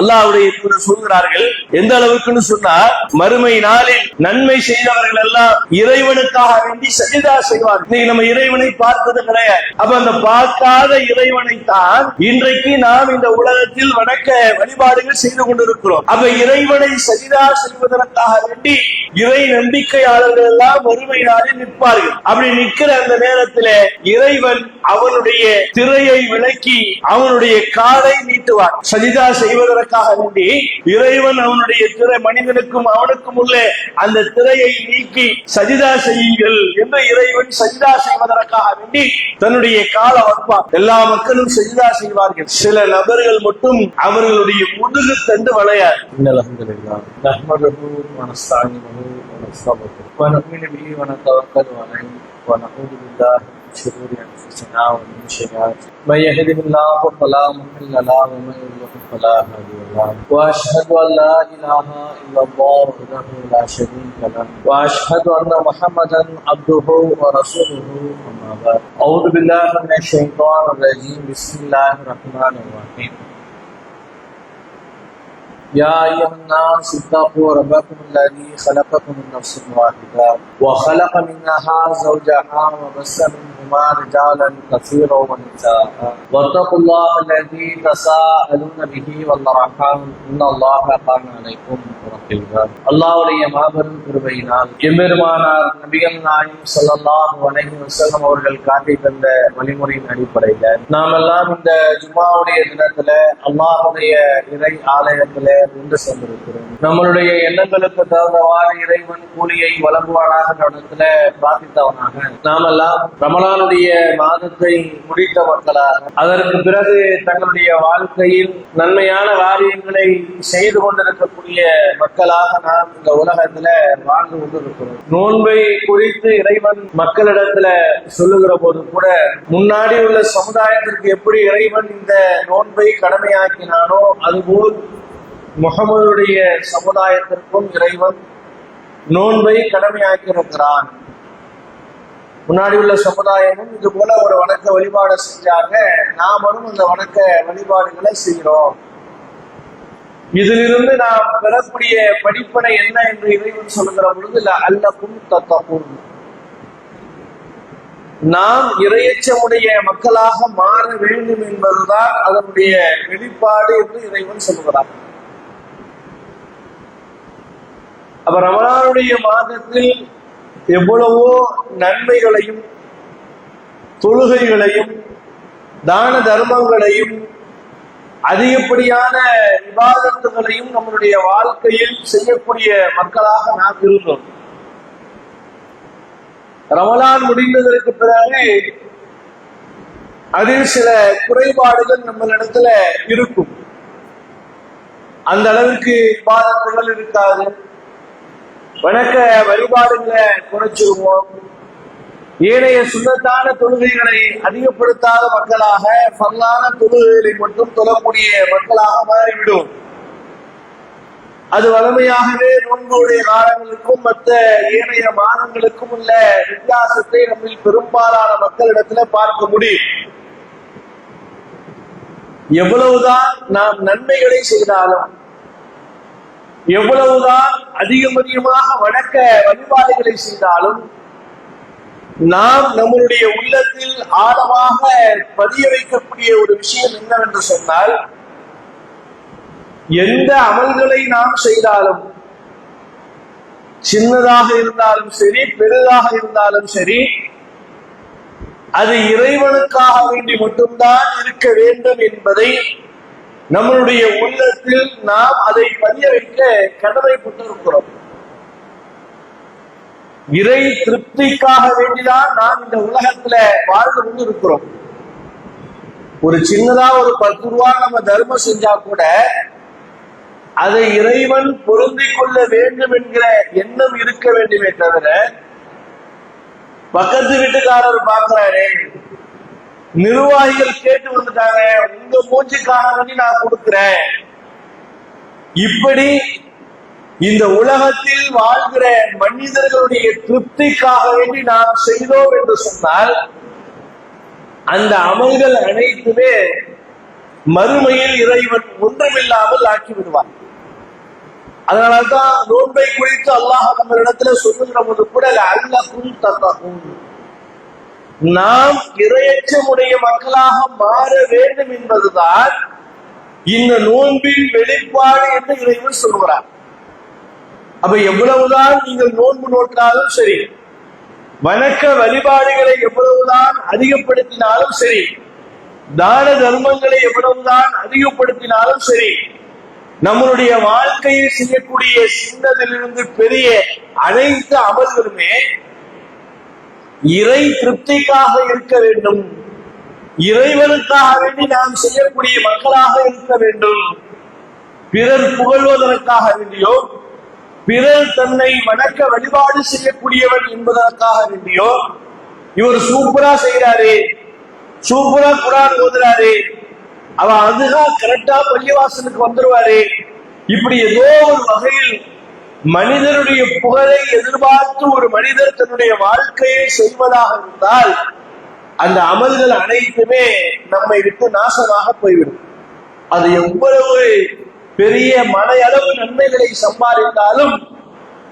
அல்லாவுடைய தூதர் சொல்கிறார்கள் எந்த அளவுக்குன்னு சொன்னா மறுமை நாளில் நன்மை செய்தவர்கள் எல்லாம் இறைவனுக்காக வேண்டி சஜிதா செய்வார் இன்னைக்கு நம்ம இறைவனை பார்த்தது கிடையாது. அப்ப அந்த பார்க்காத இறைவனை தான் இன்றைக்கு நாம் இந்த உலகத்தில் வணக்க வழிபாடுகள் செய்து கொண்டிருக்கிறோம். அப்ப இறைவனை சஜிதா செய்வதற்காக வேண்டி இறை நம்பிக்கையாளர்கள் எல்லாம் வறுமை நாளில் நிற்பார்கள். அப்படி நிற்கிற அந்த நேரத்தில் இறைவன் அவனுடைய திரையை விளக்கி அவனுடைய காலை நீட்டுவார் சஜிதா செய்வதற்காக வேண்டி இறைவன் அவனுடைய திரை மனிதனுக்கும் அவனுக்கும் உள்ள அந்த திரையை நீக்கி சஜிதா செய்யுங்கள் என்று இறைவன் சஜிதா செய்வதற்காக வேண்டி தன்னுடைய கால வைப்பான் எல்லா மக்களும் சஜிதா செய்வார்கள் சில நபர்கள் மட்டும் அவர்களுடைய முதுகு தண்டு வளையாது إن الحمد لله نحمده ونستعينه ونستغفره ونؤمن به ونتوكل عليه ونعوذ بالله من شرور انفسنا ومن سيئات من يهده الله فلا مضل له ومن يضلل فلا هادي له. واشهد ان لا اله الا الله وحده لا شريك له واشهد ان محمدا عبده ورسوله. اما بعد. اعوذ بالله من الشيطان الرجيم بسم الله الرحمن الرحيم يا أيها الناس اتقوا ربكم الذي خلقكم من نفس واحدة وخلق منها زوجها وبث منهما رجالا كثيرا ونساء واتقوا الله الذي تساءلون به والأرحام إن الله كان عليكم رقيبا அல்லாஹ்வுடைய மாபெரும் கிருபையினால் எம்பெருமானார் நபிகள் நாயம் ஸல்லல்லாஹு அலைஹி வஸல்லம் அவர்கள் காட்டி தந்த வழிமுறையின் அடிப்படையில நாம் எல்லாம் இந்த ஜும்மாவுடைய தினத்துல அல்லாஹ்வுடைய இறை ஆலயத்துல நின்று கொண்டிருக்கிறோம் நம்மளுடைய எண்ணங்களுக்கு தகுந்தவாறு இறைவன் கூலியை வழங்குவானாக இந்த பிரார்த்தித்தவனாக நாமெல்லாம் ரமலானுடைய மாதத்தை முடித்த மக்களாக அதற்கு பிறகு தங்களுடைய வாழ்க்கையில் நன்மையான காரியங்களை செய்து கொண்டிருக்கக்கூடிய மக்களாக நாம் இந்த உலகத்துல வாழ்ந்து கொண்டிருக்கிறோம். நோன்பை குறித்து இறைவன் மக்களிடத்துல சொல்லுகிற போது கூட முன்னாடி உள்ள சமுதாயத்திற்கு எப்படி இறைவன் இந்த நோன்பை கடமையாக்கினானோ அதுபோல் முகமதுடைய சமுதாயத்திற்கும் இறைவன் நோன்பை கடமையாக்கியிருக்கிறான். முன்னாடி உள்ள சமுதாயமும் இது போல ஒரு வணக்க வழிபாடு செஞ்சாங்க. நாமளும் இந்த வணக்க வழிபாடுகளை செய்கிறோம். இதிலிருந்து நாம் பெறக்கூடிய படிப்பனை என்ன என்று இறைவன் சொல்லுகிற பொழுது அல்லக்கும் தத்தப்பும் நாம் இறையச்சமுடைய மக்களாக மாற வேண்டும் என்பதுதான் அதனுடைய வெளிப்பாடு என்று இறைவன் சொல்லுகிறான். அப்ப ரமணானுடைய மாதத்தில் எவ்வளவோ நன்மைகளையும் தொழுகைகளையும் தான தர்மங்களையும் அதிகப்படியான விவாதத்துகளையும் நம்மளுடைய வாழ்க்கையில் செய்யக்கூடிய மக்களாக நாம் இருந்தோம். ரமலான் முடிந்ததற்கு பிறகு அதில் சில குறைபாடுகள் நம்மளிடத்துல இருக்கும். அந்த அளவுக்கு விவாதத்துகள் இருக்காது. வணக்க வழிபாடுகளை குறைச்சிருவோம். ஏனைய சுண்ணத்தான தொழுகைகளை அதிகப்படுத்தாத மக்களாக பல்லான தொழுகைகளை மட்டும் தொழக்கூடிய மக்களாக மாறிவிடும். அது வலிமையாகவே நோன்புடைய காலங்களுக்கும் மற்ற ஏனைய மாதங்களுக்கும் உள்ள வித்தியாசத்தை நம்மில் பெரும்பாலான மக்களிடத்துல பார்க்க முடியும். எவ்வளவுதான் நாம் நன்மைகளை செய்தாலும் எவ்வளவுதான் அதிகம் அதிகமாக வணக்க வழிபாடுகளை செய்தாலும் நாம் நம்மளுடைய உள்ளத்தில் ஆழமாக பதிய வைக்கக்கூடிய ஒரு விஷயம் என்னவென்று சொன்னால் எந்த அமல்களை நாம் செய்தாலும் சின்னதாக இருந்தாலும் சரி பெரிதாக இருந்தாலும் சரி அது இறைவனுக்காக வேண்டி மட்டும்தான் இருக்க வேண்டும் என்பதை நம்மளுடைய உள்ளத்தில் நாம் அதை பதிய வைக்க கடமைப்பட்டிருக்கிறோம் இறை திருப்திக்காக வேண்டிதான் நாம் இந்த உலகத்துல வாழ்ந்து கொண்டு இருக்கிறோம் ஒரு சின்னதா ஒரு பத்து ரூபா நம்ம தர்மம் செஞ்சா கூட அதை இறைவன் பொருந்திக் கொள்ள வேண்டும் என்கிற எண்ணம் இருக்க வேண்டுமே தவிர பக்கத்து வீட்டுக்காரர் பார்க்கிறாரே நிர்வாகிகள் கேட்டு வந்துட்டாங்க. உங்க மூச்சுக்காக வேண்டி நான் கொடுக்கிறேன். இப்படி இந்த உலகத்தில் வாழ்கிற மனிதர்களுடைய திருப்திக்காக வேண்டி நாம் செய்தோம் என்று சொன்னால் அந்த அமல்கள் அனைத்துமே மறுமையில் இறைவன் ஒன்றுமில்லாமல் ஆக்கி விடுவார் அதனால்தான் நோன்பை குறித்து அல்லாஹ் நம்ம இடத்துல சொல்லுகிற போது கூட அல்லக்கும் தத்தகும் நாம் இறையற்றமுடைய மக்களாக மாற வேண்டும் என்பதுதான் இந்த நோன்பின் வெளிப்பாடு என்று இறைவன் சொல்கிறார் அப்ப எவ்வளவுதான் நீங்கள் நோன்பு நோக்கினாலும் சரி வணக்க வழிபாடுகளை எவ்வளவுதான் அதிகப்படுத்தினாலும் சரி தான தர்மங்களை எவ்வளவுதான் அதிகப்படுத்தினாலும் சரி நம்மளுடைய வாழ்க்கையை செய்யக்கூடிய சின்னதிலிருந்து பெரிய அனைத்து அமல்களுமே இறை திருப்திக்காக இருக்க வேண்டும். இறைவனுக்காக வேண்டி நாம் செய்யக்கூடிய மக்களாக இருக்க வேண்டும். பிறர் புகழ்வதற்காக வேண்டியோ பிறர் தன்னை வணக்க வழிபாடு செய்யக்கூடியவன் என்பதற்காக வேண்டியோ இவர் சூப்பரா செய்யறாரு சூப்பரா குரான் ஓதுறாரு அவன் அதுதான் கரெக்டா பள்ளிவாசலுக்கு வந்துருவாரு இப்படி ஏதோ ஒரு வகையில் மனிதனுடைய புகழை எதிர்பார்த்து ஒரு மனிதர் தன்னுடைய வாழ்க்கையை செய்வதாக இருந்தால் அந்த அமல்கள் அனைத்துமே நம்மை விட்டு நாசமாக போய்விடும். அது எவ்வளவு பெரிய மனையளவு நன்மைகளை சம்பாதித்தாலும்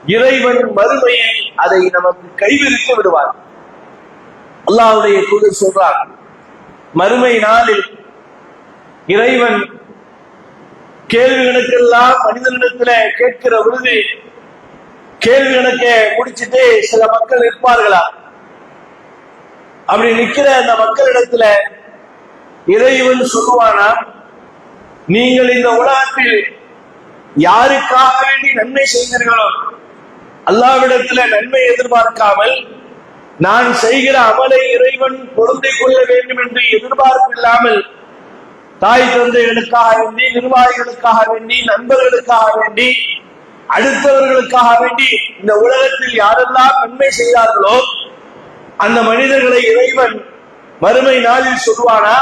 இறைவன் மறுமையை அதை நமக்கு கைவிரித்து விடுவார். அல்லாவுடைய தூதர் சொல்றார் மறுமை நாளில் இறைவன் கேள்விகளுக்கெல்லாம் மனிதனிடத்துல கேட்கிற உறுதி. கேள்வி கணக்க முடிச்சுட்டு சில மக்கள் நிற்பார்களா? அப்படி நிக்கிற அந்த மக்களிடத்துல இறைவன் சொல்லுவானா? நீங்கள் இந்த உலகத்தில் யாருக்காக வேண்டி நன்மை செய்தீர்களோ? அல்லாவிடத்துல நன்மை எதிர்பார்க்காமல் நான் செய்கிற அமலை இறைவன் பொருந்திக் கொள்ள வேண்டும் என்று எதிர்பார்ப்பில்லாமல் தாய் தந்தைகளுக்காக வேண்டி நிர்வாகிகளுக்காக வேண்டி நண்பர்களுக்காக வேண்டி அடுத்தவர்களுக்காக வேண்டி இந்த உலகத்தில் யாரெல்லாம் நன்மை செய்தார்களோ அந்த மனிதர்களை இறைவன் மறுமை நாளில் சொல்வானா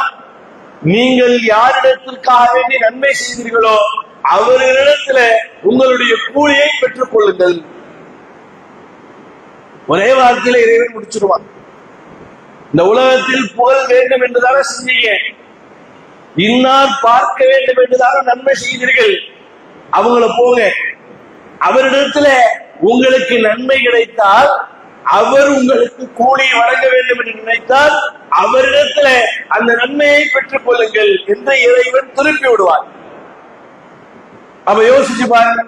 நீங்கள் யாரிடத்திற்காக வேண்டி நன்மை செய்தீர்களோ அவர்களிடத்துல உங்களுடைய கூலியை பெற்றுக் கொள்ளுங்கள் ஒரே வார்த்தையில இறைவன் முடிச்சிருவான் இந்த உலகத்தில் புகழ் வேண்டும் என்றுதானே செஞ்சீங்க இன்னார் பார்க்க வேண்டும் என்றுதான் நன்மை செய்தீர்கள். அவங்கள போங்க. அவரிடத்துல உங்களுக்கு நன்மை கிடைத்தால் அவர் உங்களுக்கு கூலி வழங்க வேண்டும் என்று நினைத்தால் அவரிடத்துல அந்த நன்மையை பெற்றுக் கொள்ளுங்கள் என்று இறைவன் திருப்பி விடுவார். அவ யோசிச்சு பாருங்க.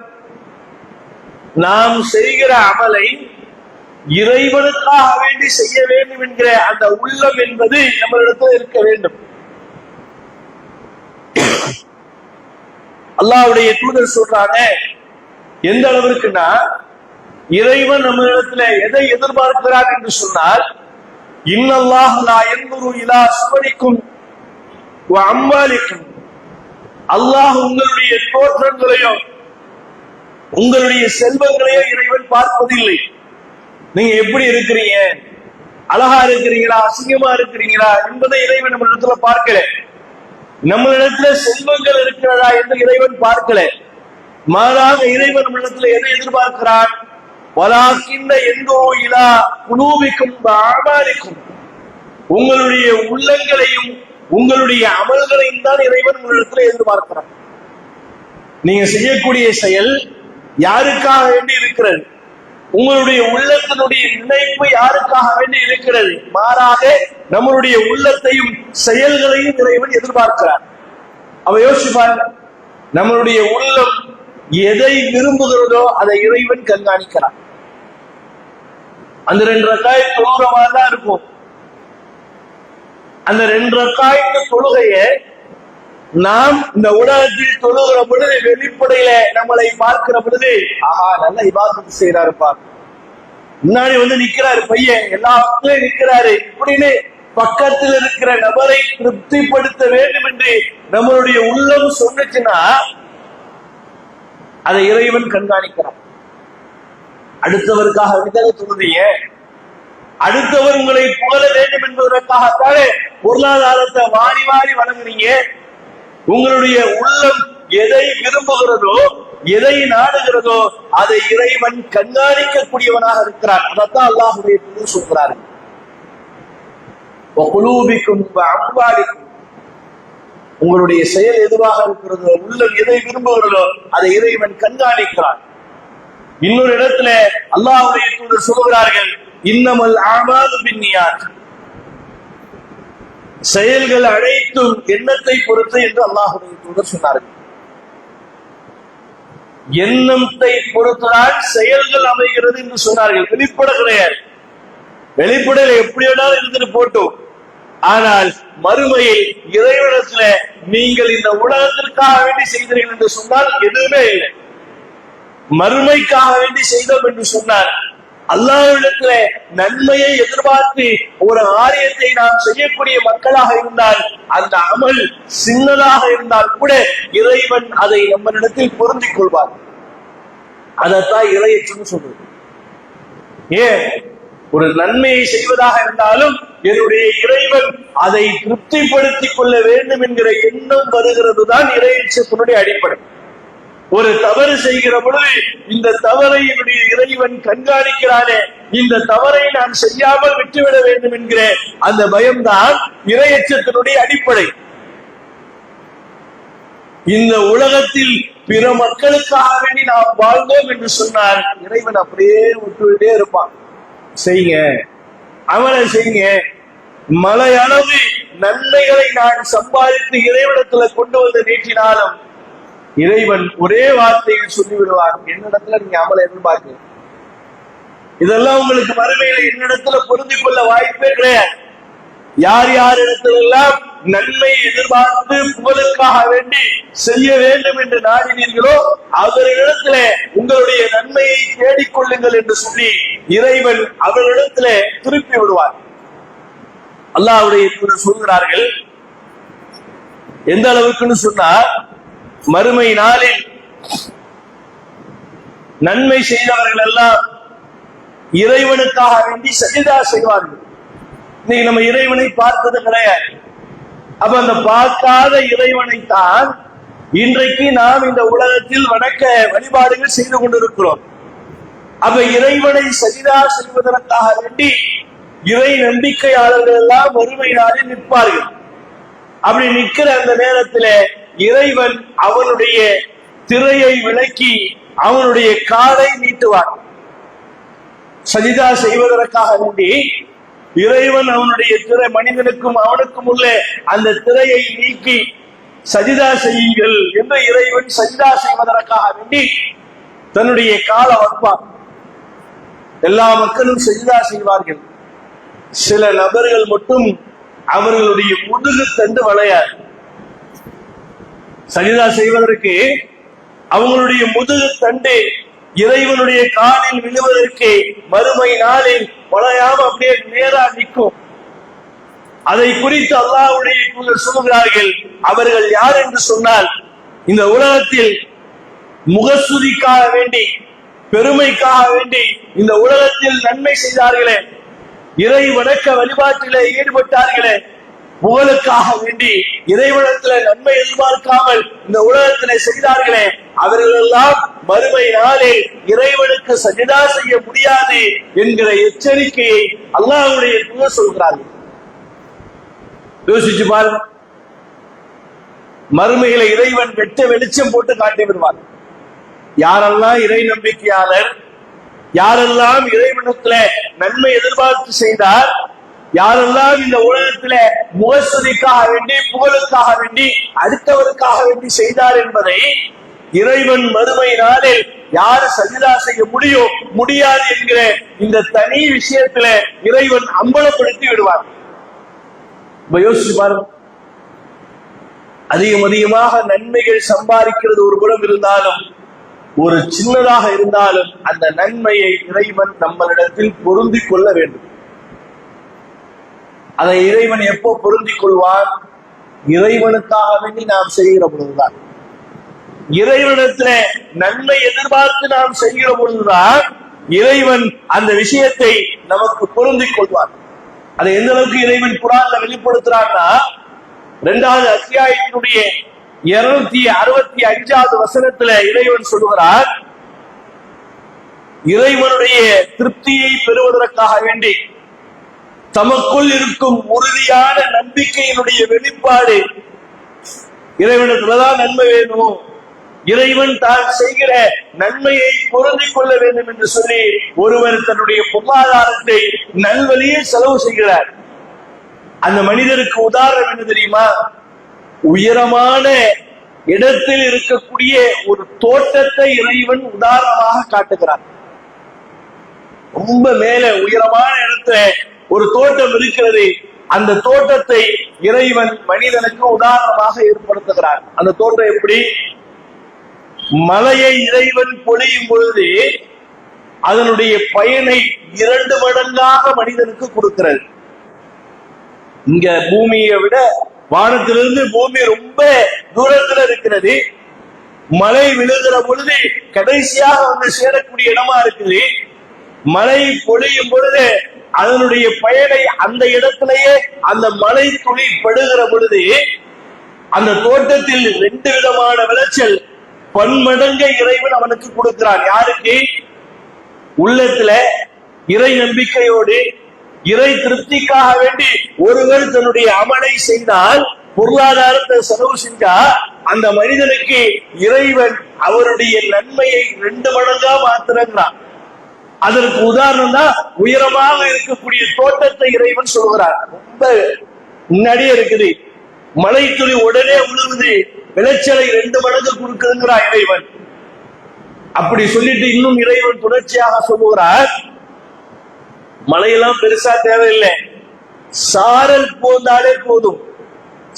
நாம் செய்கிற அமலை இறைவனுக்காக வேண்டி செய்ய வேண்டும் என்கிற அந்த உள்ளம் என்பது நம்மளிடத்தில் இருக்க வேண்டும். அல்லாஹ்வுடைய தூதர் சொல்றாங்க எந்த அளவிற்குன்னா இறைவன் நம்ம இடத்துல எதை எதிர்பார்க்கிறார் என்று சொன்னால் இன்னல்லாஹ் லா என்குரு இலா சுவரிக்கும் அம்பாலிக்கும் அல்லாஹ் உங்களுடைய தோற்றங்களையோ உங்களுடைய செல்வங்களையோ இறைவன் பார்ப்பதில்லை. நீங்க எப்படி இருக்கிறீங்க? அழகா இருக்கிறீங்களா? அசிங்கமா இருக்கிறீங்களா? என்பதை இறைவன் நம்ம இடத்துல பார்க்கல நம்ம இடத்துல செல்வங்கள் இருக்கிறதா என்று இறைவன் பார்க்கல. மாறாக இறைவன் நம்ம இடத்துல எதை எதிர்பார்க்கிறான்? வலாக்கின்ற எந்தோ இலா குழுவிக்கும் ஆமாலிக்கும். உங்களுடைய உள்ளங்களையும் உங்களுடைய அமல்களையும் தான் இறைவன் உங்களிடத்துல எதிர்பார்க்கிறான். நீங்க செய்யக்கூடிய செயல் யாருக்காக வேண்டி இருக்கிறது? உங்களுடைய உள்ளத்தினுடைய நினைப்பு யாருக்காக வேண்டி இருக்கிறது? மாறாக நம்மளுடைய உள்ளத்தையும் செயல்களையும் இறைவன் எதிர்பார்க்கிறார் அவ யோசிப்பார் நம்மளுடைய உள்ளம் எதை விரும்புகிறதோ அதை இறைவன் கண்காணிக்கிறார் அந்த ரெண்டு ரக்காய் தொழுகிற மாதிரி தான் இருக்கும். அந்த ரெண்டு ரக்காய்க்கு தொழுகையை நாம் இந்த உலகத்தில் தொழுகிற பொழுது வெளிப்படையில நம்மளை பார்க்கிற பொழுது ஆஹா நல்ல இபாதத்து செய்யறாருப்பா முன்னாடி வந்து நிக்கிறாரு பையன் எல்லா மக்களையும் நிக்கிறாரு. இப்படின்னு பக்கத்தில் இருக்கிற நபரை திருப்திப்படுத்த வேண்டும் என்று நம்மளுடைய உள்ளம் சொன்னுச்சுன்னா அதை இறைவன் கண்காணிக்கிறான். அடுத்தவருக்காக விதவை தொழுதீங்க அடுத்தவர் உங்களை புகழ வேண்டும் என்பதற்காகத்தானே பொருளாதாரத்தை வாரி வாரி வழங்குறீங்க. உங்களுடைய உள்ளம் எதை விரும்புகிறதோ எதை நாடுகிறதோ அதை இறைவன் கண்காணிக்கக்கூடியவனாக இருக்கிறான். அதைத்தான் அல்லாஹுடைய குழு சொல்கிறார்கள் உங்களுடைய செயல் எதுவாக இருக்கிறதோ உள்ளம் எதை விரும்புகிறதோ அதை இறைவன் கண்காணிக்கிறான். இன்னொரு இடத்துல அல்லாஹுடைய தூதர் சொல்கிறார்கள் இன்னமல் ஆமாது பின்னியான் செயல்கள் அழைத்தும் எண்ணத்தை பொறுத்து என்று அல்லாஹுடைய தூதர் சொன்னார்கள். எண்ணத்தை பொறுத்துதான் செயல்கள் அமைகிறது என்று சொன்னார்கள். வெளிப்பட கிடையாது. வெளிப்படையில எப்படி வேணாலும் இருந்துட்டு போட்டோம். ஆனால் மறுமையில் இறைவனத்துல நீங்கள் இந்த உலகத்திற்காக வேண்டி செய்தீர்கள் என்று சொன்னால் எதுவுமே இல்லை. மறுமைக்காக வேண்டி செய்தோம் என்று சொன்னார். அல்லாவிடத்துல நன்மையை எதிர்பார்த்து ஒரு ஆரியத்தை நாம் செய்யக்கூடிய மக்களாக இருந்தால் அந்த அமல் சின்னதாக இருந்தால் கூட இறைவன் அதை நம்மளிடத்தில் பொருந்திக் கொள்வார். அதைத்தான் இறையச்சுன்னு சொல்றது. ஏன்? ஒரு நன்மையை செய்வதாக இருந்தாலும் என்னுடைய இறைவன் அதை திருப்திப்படுத்திக் கொள்ள வேண்டும் என்கிற எண்ணம் வருகிறது தான் இறையச்சத்தினுடைய அடிப்படை. ஒரு தவறு செய்கிற பொழுது இந்த தவறை என்னுடைய இறைவன் கண்காணிக்கிறானே இந்த தவறை நான் செய்யாமல் விட்டுவிட வேண்டும் என்கிற அந்த பயம்தான் இறையச்சத்தினுடைய அடிப்படை. இந்த உலகத்தில் பிற மக்களுக்காக வேண்டி நாம் வாழ்ந்தோம் என்று சொன்னார் இறைவன் அப்படியே விட்டுவிட்டே இருப்பான். செய்யுங்க அவனை செய்யுங்க மலையளவு நன்மைகளை நான் சம்பாதித்து இறைவனத்துல கொண்டு வந்து நீட்டினாலும் இறைவன் ஒரே வார்த்தையில் சொல்லிவிடுவார் என்னிடத்துல நீங்க அமலை எதிர்பார்க்க இதெல்லாம் உங்களுக்கு மறுமையில என்னிடத்துல பொருந்தி கொள்ள வாய்ப்பே கிடையாது. யார் யார் இடத்திலெல்லாம் நன்மை எதிர்பார்த்து புகழுக்காக வேண்டி செய்ய வேண்டும் என்று நாடினீர்களோ அவர்களிடத்துல உங்களுடைய நன்மையை தேடிக்கொள்ளுங்கள் என்று சொல்லி இறைவன் அவர்களிடத்துல திருப்பி விடுவார். அல்லாவுடைய சொல்கிறார்கள் எந்த அளவுக்குன்னு சொன்னா மறுமை நாளில் நன்மை செய்தவர்கள் எல்லாம் இறைவனுக்காக வேண்டி சஜிதா செய்வார்கள். இன்னைக்கு நம்ம இறைவனை பார்ப்பது கிடையாது. அப்ப அந்த பார்க்காத இறைவனை தான் இன்றைக்கு நாம் இந்த உலகத்தில் வணக்க வழிபாடுகள் செய்து கொண்டிருக்கிறோம். அப்ப இறைவனை சஜிதா செய்வதற்காக வேண்டி இறை நம்பிக்கையாளர்கள் எல்லாம் வறுமை நாளில் நிற்பார்கள். அப்படி நிற்கிற அந்த நேரத்திலே இறைவன் அவனுடைய திரையை விலக்கி அவனுடைய காலை நீட்டுவான். சஜிதா செய்வதற்காக வேண்டி இறைவன் அவனுடைய திரை மனிதனுக்கும் அவனுக்கும் உள்ள அந்த திரையை நீக்கி சஜிதா செய்யுங்கள் என்று இறைவன் சஜிதா செய்வதற்காக வேண்டி தன்னுடைய காலை வைப்பான் எல்லா மக்களும் சஜிதா செய்வார்கள். சில நபர்கள் மட்டும் அவர்களுடைய முதுகு தண்டு வளையாது. சஜிதா செய்வதற்கு அவங்களுடைய முதுகு தண்டு இறைவனுடைய காலில் விழுவதற்கு மறுமை நாளில் வளையாம அப்படியே நேரா நிற்கும். அதை குறித்து அல்லாவுடைய தூதர் சொல்கிறார்கள் அவர்கள் யார் என்று சொன்னால் இந்த உலகத்தில் முகஸ்துதிக்காக வேண்டி பெருமைக்காக வேண்டி இந்த உலகத்தில் நன்மை செய்தார்களே இறை வணக்க வழிபாட்டிலே ஈடுபட்டார்களே புகழுக்காக வேண்டி இறைவனத்துல நன்மை எதிர்பார்க்காமல் இந்த உலகத்திலே செய்தார்களே அவர்கள் எல்லாம் மறுமை நாளில் இறைவனுக்கு சஜிதா செய்ய முடியாது என்கிற எச்சரிக்கையை அல்லாஹ்வுடைய தூதர் சொல்கிறார்கள். யோசிச்சு பாருங்க மறுமையில இறைவன் வெட்ட வெளிச்சம் போட்டு காட்டி விடுவார். யாரெல்லாம் இறை நம்பிக்கையாளர் யாரெல்லாம் இறைவனத்துல நன்மை எதிர்பார்த்து செய்தார் யாரெல்லாம் இந்த உலகத்துல முகஸ்துதிக்காக வேண்டி புகழுக்காக வேண்டி அடுத்தவருக்காக வேண்டி செய்தார் என்பதை இறைவன் மறுமை நாளில் யாரு சஜிதா செய்ய முடியும் முடியாது என்கிற இந்த தனி விஷயத்துல இறைவன் அம்பலப்படுத்தி விடுவார். இப்ப யோசிச்சு பாருங்க. அதிகம் அதிகமாக நன்மைகள் சம்பாதிக்கிறது ஒரு புறம் இருந்தாலும் ஒரு சின்னதாக இருந்தாலும் அந்த நன்மையை இறைவன் நம்மளிடத்தில் பொருந்திக் கொள்ள வேண்டும். அதை இறைவன் எப்போ பொருந்திக் கொள்வான்? இறைவனுக்காக வேண்டி நாம் செய்கிற பொழுதுதான். இறைவனிடத்துல நன்மை எதிர்பார்த்து நாம் செய்கிற பொழுதுதான் இறைவன் அந்த விஷயத்தை நமக்கு பொருந்திக் கொள்வார் அதை எந்த அளவுக்கு இறைவன் குரான்ல வெளிப்படுத்துறான்னா இரண்டாவது அத்தியாயத்தினுடைய இருநூத்தி அறுபத்தி அஞ்சாவது வசனத்துல இறைவன் சொல்லுகிறார் இறைவனுடைய திருப்தியை பெறுவதற்காக வேண்டி தமக்குள் இருக்கும் உறுதியான நம்பிக்கையினுடைய வெளிப்பாடு. இறைவனத்துலதான் நன்மை வேணும். இறைவன் தான் செய்கிற நன்மையை பொருந்திக் கொள்ள வேண்டும் என்று சொல்லி ஒருவர் தன்னுடைய பொருளாதாரத்தை நல்வழியே செலவு செய்கிறார். அந்த மனிதருக்கு உதாரணம் என்ன தெரியுமா? உயரமான இடத்தில் இருக்கக்கூடிய ஒரு தோட்டத்தை இறைவன் உதாரணமாக காட்டுகிறார். ரொம்ப மேல உயரமான இடத்துல ஒரு தோட்டம் இருக்கிறது அந்த தோட்டத்தை இறைவன் மனிதனுக்கு உதாரணமாக ஏற்படுத்துகிறார். அந்த தோட்டம் எப்படி? மலையை இறைவன் பொழியும் பொழுது அதனுடைய பயனை இரண்டு மடங்காக மனிதனுக்கு கொடுக்கிறது. இங்க பூமியை விட வானத்திலிருந்து பூமி ரொம்ப தூரத்துல இருக்கிறது. மழை விழுகிற பொழுது கடைசியாக வந்து சேரக்கூடிய இடமா இருக்குது. மழை பொழியும் பொழுது அதனுடைய பயனை அந்த இடத்திலேயே அந்த மலை துளி படுகிற பொழுது அந்த தோட்டத்தில் ரெண்டு விதமான விளைச்சல். பன்மடங்க இறைவன் அவனுக்கு கொடுக்கிறான். யாருக்கு? உள்ளத்துல இறை நம்பிக்கையோடு இறை திருப்திக்காக வேண்டி ஒருவர் தன்னுடைய அமலை செய்தால் பொருளாதாரத்தை செலவு செஞ்சா அந்த மனிதனுக்கு இறைவன் அவருடைய நன்மையை ரெண்டு மடங்கா மாத்திரங்கிறான் அதற்கு உதாரணம் தான் உயரமாக இருக்கக்கூடிய தோட்டத்தை இறைவன் சொல்கிறார் ரொம்ப முன்னாடியே இருக்குது. மழை துளி உடனே உழுவுது. விளைச்சலை ரெண்டு மடங்கு கொடுக்குதுங்கிறார் இறைவன். அப்படி சொல்லிட்டு இன்னும் இறைவன் தொடர்ச்சியாக சொல்லுகிறார். மழையெல்லாம் பெருசா தேவையில்லை. சாரல் போந்தாலே போதும்.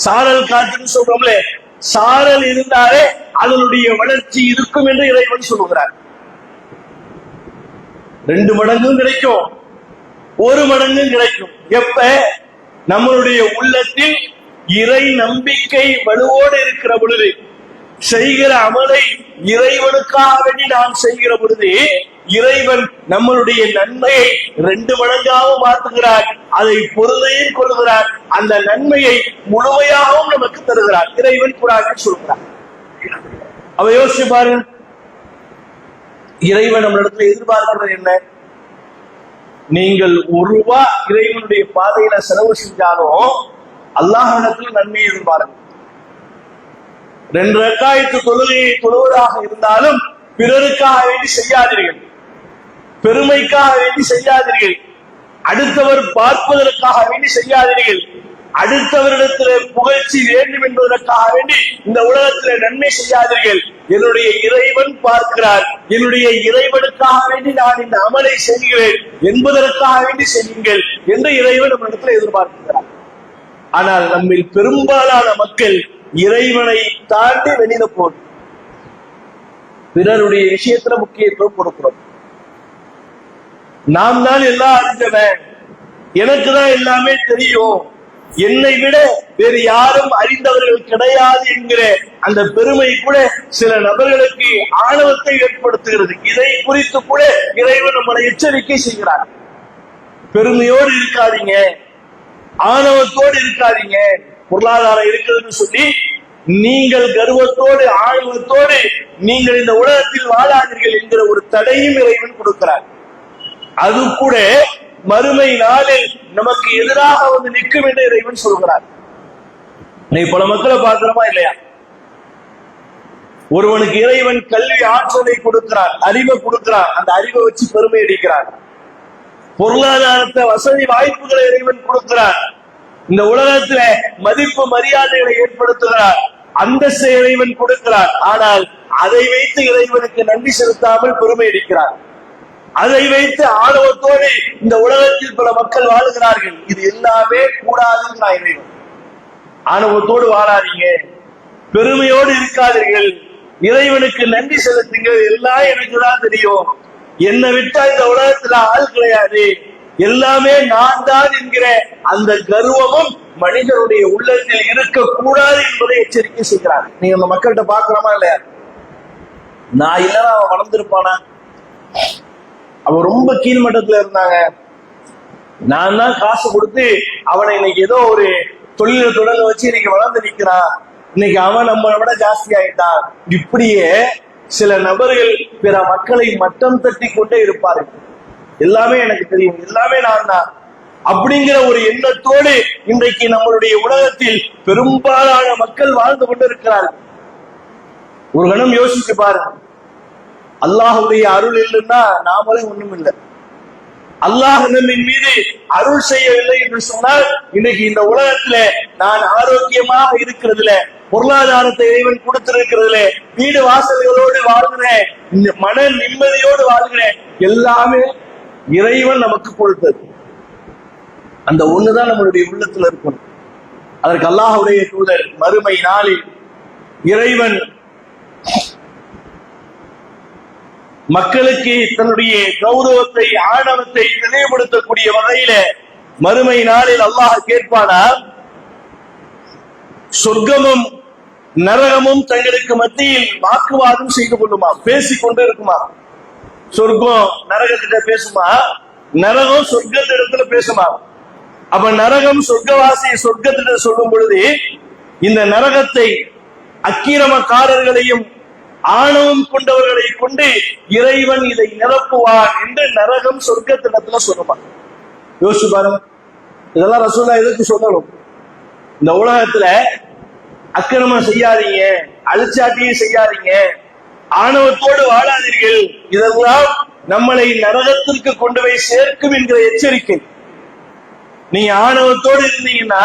சாரல் காற்றுன்னு சொல்றோம்ல. சாரல் இருந்தாலே அதனுடைய வளர்ச்சி இருக்கும் என்று இறைவன் சொல்லுகிறார். ரெண்டு மடங்கும் கிடைக்கும். ஒரு மடங்கும் கிடைக்கும். எப்ப? நம்மளுடைய உள்ளத்தில் இறை நம்பிக்கை வலுவோடு இருக்கிற பொழுது. செய்கிற அமலை இறைவனுக்காக வேண்டி நாம் செய்கிற பொழுது இறைவன் நம்மளுடைய நன்மையை ரெண்டு மடங்காக மாற்றுகிறார். அதை பொருளையும் கொள்கிறார். அந்த நன்மையை முழுமையாகவும் நமக்கு தருகிறார். இறைவன் குரானில் சொல்கிறார். அவ யோசிச்சு பாருங்க. இறைவன் நம்மளிடத்துல எதிர்பார்க்கிறது என்ன? நீங்கள் ஒரு ரூபா இறைவனுடைய பாதையில செலவு செஞ்சாலும் அல்லாஹிடத்துல நன்மை எதிர்பார்க்கும் ரெண்டு ரக்காயத்து தொழுகையை தொழுவதாக இருந்தாலும் பிறருக்காக வேண்டி செய்யாதீர்கள். பெருமைக்காக வேண்டி செய்யாதீர்கள். அடுத்தவர் பார்ப்பதற்காக வேண்டி செய்யாதீர்கள். அடுத்தவரிடத்தில் புகழ்ச்சி வேண்டும் என்பதற்காக வேண்டி இந்த உலகத்திலே நன்மை செய்யாதீர்கள். என்னுடைய இறைவன் பார்க்கிறார். என்னுடைய இறைவனுக்காக வேண்டி நான் இந்த அமலை செய்கிறேன். என்பதற்காக வேண்டி செய்யுங்கள் என்று இறைவன் நம்மிடத்தில் எதிர்பார்க்கிறார். ஆனால் நம்மில் பெரும்பாலான மக்கள் இறைவனை தாண்டி வெளியில போது பிறருடைய விஷயத்துல முக்கியத்துவம் கொடுக்கிறோம் நாம் தான் எல்லாம் அறிஞ்சவன் எனக்கு தான் எல்லாமே தெரியும். என்னை விட வேறு யாரும் அறிந்தவர்கள் கிடையாது என்கிற அந்த பெருமை கூட சில நபர்களுக்கு ஆணவத்தை ஏற்படுத்துகிறது. இதை குறித்து கூட இறைவன் நம்மளை எச்சரிக்கை செய்கிறார். பெருமையோடு இருக்காதீங்க. ஆணவத்தோடு இருக்காதீங்க. பொருளாதாரம் இருக்குதுன்னு சொல்லி நீங்கள் கர்வத்தோடு ஆணவத்தோடு நீங்கள் இந்த உலகத்தில் வாழாதீர்கள் என்கிற ஒரு தடையும் இறைவன் கொடுக்கிறார். அது கூட மறுமை நாளில் நமக்கு எதிராக வந்து நிற்கும் என்று இறைவன் சொல்கிறார். நீ பல மக்களை பார்க்கிறோமா இல்லையா? ஒருவனுக்கு இறைவன் கல்வி ஆற்றலை கொடுக்கிறான் அறிவை கொடுக்கிறான் அந்த அறிவை வச்சு பெருமை அடிக்கிறான். பொருளாதாரத்தை வசதி வாய்ப்புகளை இறைவன் கொடுக்கிறான். இந்த உலகத்துல மதிப்பு மரியாதைகளை ஏற்படுத்துகிறார். அந்தஸ்தை இறைவன் கொடுக்கிறார். ஆனால் அதை வைத்து இறைவனுக்கு நன்றி செலுத்தாமல் பெருமை அடிக்கிறார். அதை வைத்து ஆணவத்தோடு இந்த உலகத்தில் பல மக்கள் வாழுகிறார்கள். இது எல்லாமே கூடாதுங்கிறான் இறைவன். ஆணவத்தோடு வாழாதீங்க. பெருமையோடு இருக்காதீர்கள். இறைவனுக்கு நன்றி செலுத்துங்கள். எல்லாம் எனக்கு தான் தெரியும். என்னை விட்டா இந்த உலகத்துல ஆள் கிடையாது. எல்லாமே நான் தான் என்கிற அந்த கர்வமும் மனிதனுடைய உள்ளத்தில் இருக்கக்கூடாது என்பதை எச்சரிக்கை செய்கிறார். நீங்க அந்த மக்கள்கிட்ட பாக்குறோமா இல்லையா? நான் இல்லைன்னா அவன் வளர்ந்திருப்பானா? அவன் ரொம்ப கீழ்மட்டத்துல இருந்தாங்க. நான் தான் காசு கொடுத்து அவனை இன்னைக்கு ஏதோ ஒரு தொழில தொடங்க வச்சு இன்னைக்கு வளர்ந்து நிக்கிறான். இன்னைக்கு அவன் நம்மளை விட ஜாஸ்தி ஆயிட்டான். இப்படியே சில நபர்கள் பிற மக்களை மட்டம் தட்டி கொண்டே இருப்பார்கள். எல்லாமே எனக்கு தெரியும். எல்லாமே நான் தான் அப்படிங்கிற ஒரு எண்ணத்தோடு இன்றைக்கு நம்மளுடைய உலகத்தில் பெரும்பாலான மக்கள் வாழ்ந்து கொண்டிருக்கிறார்கள். ஒரு கணம் யோசிச்சு பாருங்க. அல்லாஹுடைய அருள் இல்லைன்னா நாமளே ஒண்ணும் இல்லை அல்லாஹ் நம்மின் மீது அருள் செய்யவில்லை என்று சொன்னால் இன்னைக்கு இந்த உலகத்துல நான் ஆரோக்கியமாக இருக்கிறதுல பொருளாதாரத்தை இறைவன் கொடுத்திருக்கிறதுல வீடு வாசல்களோடு வாழ்கிறேன் இந்த மன நிம்மதியோடு வாழ்கிறேன் எல்லாமே இறைவன் நமக்கு கொடுத்தது. அந்த ஒண்ணுதான் நம்மளுடைய உள்ளத்துல இருக்கணும். அதற்கு அல்லாஹுடைய தூதர் மறுமை நாளில் இறைவன் மக்களுக்கு தன்னுடைய கௌரவத்தை ஆணவத்தை நினைவுபடுத்தக்கூடிய வகையில மறுமை நாளில் அல்லாஹ் கேட்பானா சொர்க்கமும் நரகமும் தங்களுக்கு மத்தியில் வாக்குவாதம் செய்து கொள்ளுமா? பேசிக் கொண்டு இருக்குமா? சொர்க்கம் நரகத்திட்ட பேசுமா? நரகம் சொர்க்கத்திடத்துல பேசுமா? அப்ப நரகம் சொர்க்கவாசி சொர்க்கத்திட்ட சொல்லும் பொழுது இந்த நரகத்தை அக்கிரமக்காரர்களையும் ஆணவம் கொண்டவர்களை கொண்டு இறைவன் இதை நிரப்புவான் என்று நரகம் சொர்க்கத்திடத்துல சொல்லுவான் யோசிச்சு பாருங்க. இதெல்லாம் ரசூலா எதுக்கு சொல்லணும். இந்த உலகத்துல அக்கிரமம் செய்யாதீங்க அழிச்சாட்டியும் செய்யாதீங்க ஆணவத்தோடு வாழாதீர்கள். இதெல்லாம் நம்மளை நரகத்திற்கு கொண்டு போய் சேர்க்கும் என்கிற எச்சரிக்கை. நீங்க ஆணவத்தோடு இருந்தீங்கன்னா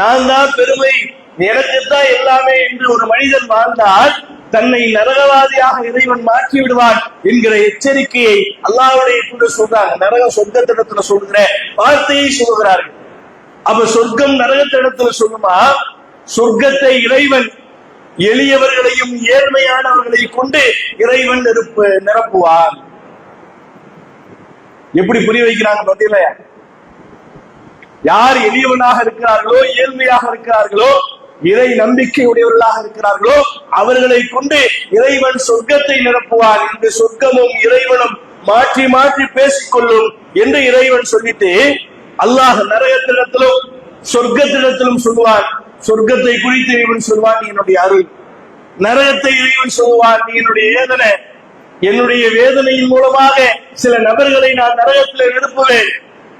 நான் தான் பெருமை எனக்குத்தான் எல்லாமே என்று ஒரு மனிதன் வாழ்ந்தால் தன்னை நரகவாதியாக இறைவன் மாற்றி விடுவான் என்கிற எச்சரிக்கையை அல்லாவுடைய கூட சொல்றாங்க. நரக சொர்க்கத்திடத்துல சொல்கிற வார்த்தையை சொல்கிறார்கள் அப்ப சொர்க்கம் நரகத்திடத்துல சொல்லுமா? சொர்க்கத்தை இறைவன் எளியவர்களையும் ஏழ்மையானவர்களை கொண்டு இறைவன் நெருப்பு நிரப்புவான். எப்படி புரிய வைக்கிறாங்க பார்த்தீங்களா யார் எளியவனாக இருக்கிறார்களோ ஏழ்மையாக இருக்கிறார்களோ இறை நம்பிக்கையுடையவர்களாக இருக்கிறார்களோ அவர்களை கொண்டு இறைவன் சொர்க்கத்தை நிரப்புவான் என்று சொர்க்கமும் இறைவனும் மாற்றி மாற்றி பேசிக்கொள்ளும் என்று இறைவன் சொல்லிட்டு அல்லாஹ் நரகத்திடத்திலும் சொர்க்கத்திடத்திலும் சொல்லுவான். சொர்க்கத்தை குறித்து இறைவன் சொல்வான் நீ என்னுடைய அருள். நரகத்தை இறைவன் சொல்லுவான் நீ என்னுடைய வேதனை. என்னுடைய வேதனையின் மூலமாக சில நபர்களை நான் நரகத்தில் நிரப்புவேன்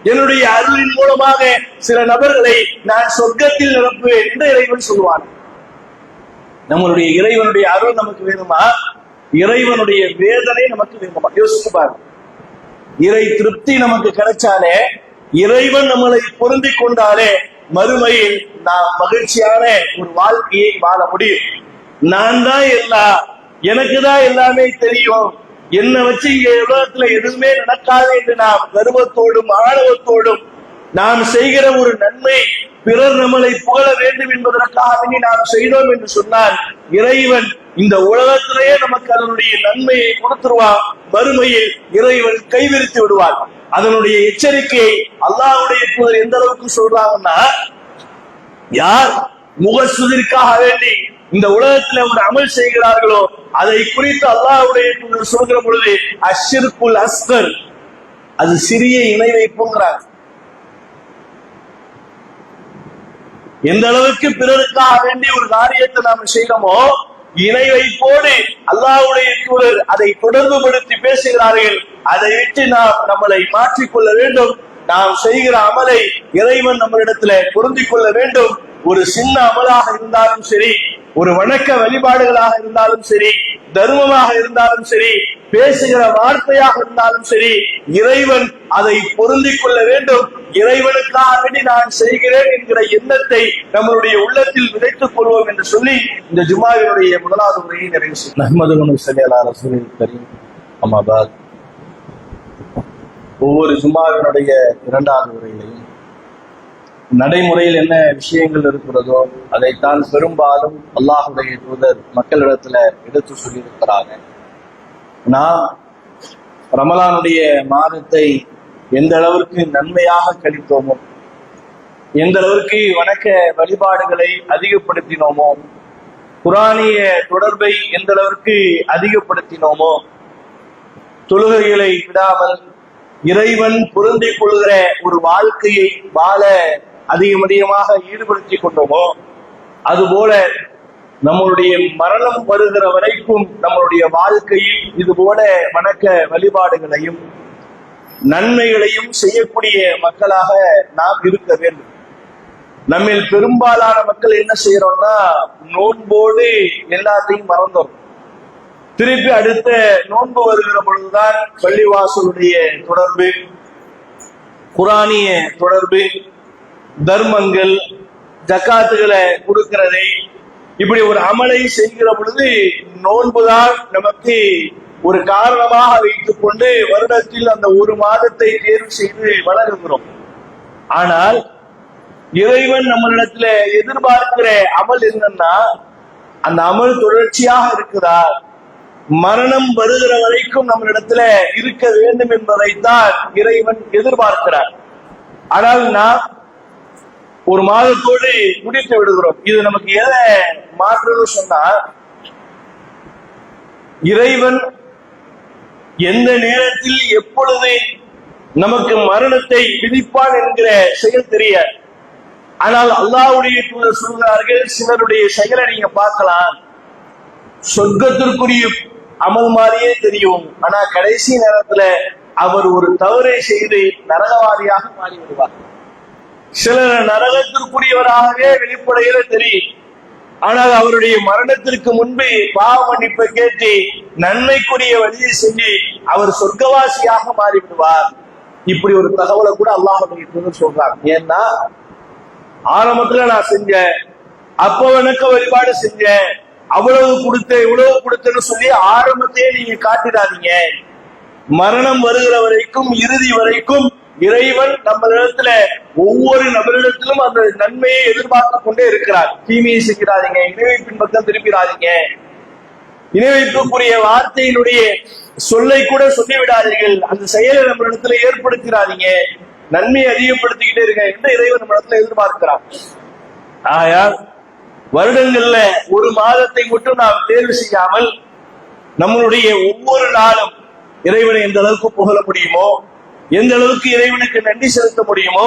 என்னுடைய அருளின் மூலமாக சில நபர்களை நான் சொர்க்கத்தில் நிரப்புவேன் என்று இறைவன் சொல்லுவான். நம்மளுடைய இறைவனுடைய அருள் நமக்கு வேணுமா? இறைவனுடைய வேதனை நமக்கு வேணுமா யோசிச்சு பாருங்க. இறை திருப்தி நமக்கு கிடைச்சாலே இறைவன் நம்மளை பொருந்தி கொண்டாலே மறுமையில் நாம் மகிழ்ச்சியான ஒரு வாழ்க்கையை வாழ முடியும். நான் தான் எல்லாம் எனக்கு தான் எல்லாமே தெரியும். என்னை வச்சு இங்க உலகத்துல எதுவுமே நடக்காது என்று நாம் கர்வத்தோடும் ஆணவத்தோடும் நாம் செய்கிற ஒரு நன்மை பிறர் நம்மளை புகழ வேண்டும் என்பதற்காக வேண்டி நாம் செய்தோம் என்று சொன்னால் இறைவன் இந்த உலகத்திலேயே நமக்கு அதனுடைய நன்மையை கொடுத்துருவான் வறுமையில் இறைவன் கைவிரித்து விடுவான். அதனுடைய எச்சரிக்கையை அல்லாஹுடைய புதர் எந்த அளவுக்கு சொல்றாங்கன்னா யார் முகசுதிற்காக வேண்டி இந்த உலகத்துல ஒரு அமல் செய்கிறார்களோ அதை குறித்து அல்லாஹுடைய சொல்கிற பொழுது அஷிர்குல் அஸ்கர் அது சிறிய இணை வைப்புங்கிறாங்க எந்த அளவுக்கு பிறருக்காக வேண்டி ஒரு காரியத்தை நாம செய்யறோமோ இணை வைப்போடு அல்லாஹ்வுடைய தூதர் அதை தொடர்புபடுத்தி பேசுகிறார்கள். அதை விட்டு நாம் நம்மளை மாற்றிக்கொள்ள வேண்டும். நாம் செய்கிற அமலை இறைவன் நம்மளிடத்துல பொருந்திக் கொள்ள வேண்டும். ஒரு சின்ன அமலாக இருந்தாலும் சரி ஒரு வணக்க வழிபாடுகளாக இருந்தாலும் சரி தர்மமாக இருந்தாலும் சரி பேசுகிற வார்த்தையாக இருந்தாலும் சரி இறைவன் அதை பொருந்திக் கொள்ள வேண்டும். இறைவனுக்காக வேண்டி நான் செய்கிறேன் என்கிற எண்ணத்தை நம்மளுடைய உள்ளத்தில் விதைத்துக் கொள்வோம் என்று சொல்லி இந்த ஜுமாவினுடைய முதலாவது முறையை நிறைவு செய்யும் நஹ்மது சலியலா ரசூலில் கரீம். அம்மாபாத் ஒவ்வொரு ஜுமாவினுடைய இரண்டாவது உரையிலையும் நடைமுறையில் என்ன விஷயங்கள் இருக்கிறதோ அதைத்தான் பெரும்பாலும் அல்லாஹுடைய தூதர் மக்களிடத்துல எடுத்து சொல்லியிருக்கிறாங்க. நான் ரமலானுடைய மாதத்தை எந்த அளவிற்கு நன்மையாக கழித்தோமோ எந்த அளவிற்கு வணக்க வழிபாடுகளை அதிகப்படுத்தினோமோ குரானிய தொடர்பை எந்த அளவிற்கு அதிகப்படுத்தினோமோ தொழுகைகளை விடாமல் இறைவன் பொருந்திக் கொள்கிற ஒரு வாழ்க்கையை வாழ அதிகம் அதிகமாக ஈடுபடுத்திக் கொண்டோமோ அதுபோல நம்மளுடைய மரணம் வருகிற வரைக்கும் நம்மளுடைய வாழ்க்கையில் இது போல வணக்க வழிபாடுகளையும் நன்மைகளையும் செய்யக்கூடிய மக்களாக நாம் இருக்க வேண்டும். நம்மில் பெரும்பாலான மக்கள் என்ன செய்யறோம்னா நோன்போடு எல்லாத்தையும் மறந்தோம். திருப்பி அடுத்த நோன்பு வருகிற பொழுதுதான் பள்ளிவாசலுடைய தொடர்பு குரானிய தொடர்பு தர்மங்கள் ஜக்காத்துகளை கொடுக்கிறதை இப்படி ஒரு அமலை செய்கிற பொழுது நோன்புதான் நமக்கு ஒரு காரணமாக வைத்துக் கொண்டு வருடத்தில் அந்த ஒரு மாதத்தை தேர்வு செய்து வளர்கிறோம் ஆனால் இறைவன் நம்மளிடத்துல எதிர்பார்க்கிற அமல் என்னன்னா அந்த அமல் தொடர்ச்சியாக இருக்குதா? மரணம் வருகிற வரைக்கும் நம்மளிடத்துல இருக்க வேண்டும் என்பதைத்தான் இறைவன் எதிர்பார்க்கிறார். ஆனால் நாம் ஒரு மாதத்தோடு முடித்து விடுகிறோம். இது நமக்கு எதை மாற்றுன்னு சொன்னா இறைவன் எந்த நேரத்தில் எப்பொழுது நமக்கு மரணத்தை விதிப்பான் என்கிற செயல் தெரியாது. ஆனால் அல்லாவுடைய தூதர் சொல்கிறார்கள் சிலருடைய செயலை நீங்க பார்க்கலாம். சொர்க்கத்திற்குரிய அமல் மாதிரியே தெரியும். ஆனா கடைசி நேரத்துல அவர் ஒரு தவறை செய்து நரகவாதியாக மாறி விடுவார் சிலர் நரகத்திற்குரியவராகவே வெளிப்படையில தெரியும். ஆனால் அவருடைய மரணத்திற்கு முன்பே பாவ மன்னிப்பை கேட்டு நன்மைக்குரிய வழியை செஞ்சு அவர் சொர்க்கவாசியாக மாறிவிடுவார். இப்படி ஒரு தகவலை கூட அல்லாஹுடைய சொல்றாங்க ஏன்னா ஆரம்பத்துல நான் செஞ்சேன். அப்போ எனக்கு வழிபாடு செஞ்சேன். அவ்வளவு கொடுத்த இவ்வளவு கொடுத்தேன்னு சொல்லி ஆரம்பத்தையே நீங்க காட்டிடாதீங்க. மரணம் வருகிற வரைக்கும் இறுதி வரைக்கும் இறைவன் நம்ம இடத்துல ஒவ்வொரு நபரிடத்திலும் அந்த நன்மையை எதிர்பார்த்து கொண்டே இருக்கிறார். தீமையை செய்கிறாதீங்க இணைவைப்பின் பக்கம் திருப்பிடாதீங்க இணைவைப்புக்குரிய வார்த்தையினுடைய சொல்லை கூட சொல்லி விடாதீர்கள் அந்த செயலை நம்ம இடத்துல ஏற்படுத்திடாதீங்க. நன்மையை அதிகப்படுத்திக்கிட்டே இருங்க என்று இறைவன் நம்ம இடத்துல எதிர்பார்க்கிறார் ஆயால் வருடங்கள்ல ஒரு மாதத்தை மட்டும் நாம் தேர்வு செய்யாமல் நம்மளுடைய ஒவ்வொரு நாளும் இறைவனை எந்த அளவுக்கு புகழ முடியுமோ எந்த அளவுக்கு இறைவனுக்கு நன்றி செலுத்த முடியுமோ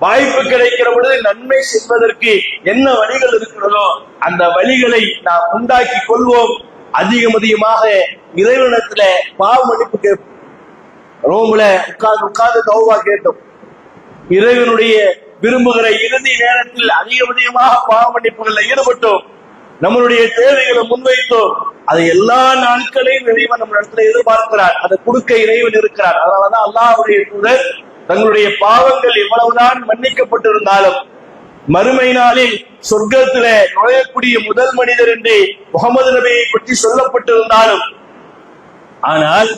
வாய்ப்பு கிடைக்கிற பொழுது நன்மை செய்வதற்கு என்ன வழிகள் இருக்கிறதோ அந்த வழிகளை நாம் உண்டாக்கி கொள்வோம். அதிகம் அதிகமாக இறைவனத்துல பாவ மன்னிப்பு கேட்போம். ரோம்ல உட்கார்ந்து உட்கார்ந்து தௌவா கேட்டோம். இறைவனுடைய விரும்புகிற இறுதி நேரத்தில் அதிகம் அதிகமாக பாவ மன்னிப்புகள்ல ஈடுபட்டோம். நம்மளுடைய தேவைகளை முன்வைத்தோம். அதை எல்லா நாட்களையும் இறைவன் நம்ம இடத்துல எதிர்பார்க்கிறார். அதை கொடுக்க இறைவன் இருக்கிறார். அதனாலதான் அல்லாஹ்வுடைய தூதர் தங்களுடைய பாவங்கள் எவ்வளவுதான் மன்னிக்கப்பட்டிருந்தாலும் மறுமை நாளில் சொர்க்கத்தில நுழையக்கூடிய முதல் மனிதர் என்று முகமது நபியை பற்றி சொல்லப்பட்டிருந்தாலும் ஆனால்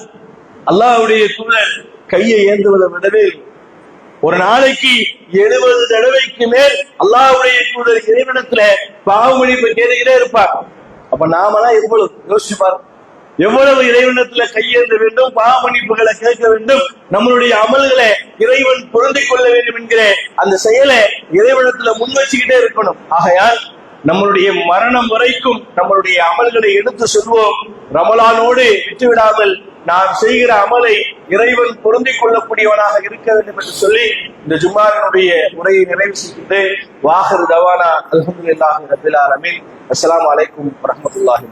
அல்லாஹ்வுடைய தூதர் கையை ஏந்துவதை விடவே ஒரு நாளைக்கு எழுபது தடவைக்கு மேல் அல்லாஹ்வுடைய தூதர் இறைவனத்துல பாவமளிப்பு கேட்டுக்கிட்டே இருப்பார். அப்ப நாமெல்லாம் எவ்வளவு? யோசிச்சு பாருங்க. எவ்வளவு இறைவனத்துல கையேந்த வேண்டும் பாவமன்னிப்புகளை கேட்க வேண்டும் நம்மளுடைய அமல்களை இறைவன் பொருந்திக் கொள்ள வேண்டும் என்கிற அந்த செயலை இறைவனத்துல முன் வச்சுக்கிட்டே இருக்கணும். ஆகையால் நம்மளுடைய மரணம் வரைக்கும் நம்மளுடைய அமல்களை எடுத்து செல்வோம். ரமலானோடு விட்டுவிடாமல் நாம் செய்கிற அமலை இறைவன் பொருந்திக் கொள்ளக்கூடியவனாக இருக்க வேண்டும் என்று சொல்லி இந்த ஜும்மாவினுடைய உரையை நிறைவு செய்கிட்டு வாகர் தவானா அலமதுல்லாஹி ரபில் ஆலமீன். அஸ்ஸலாமு அலைக்கும் வரஹ்மத்துல்லாஹி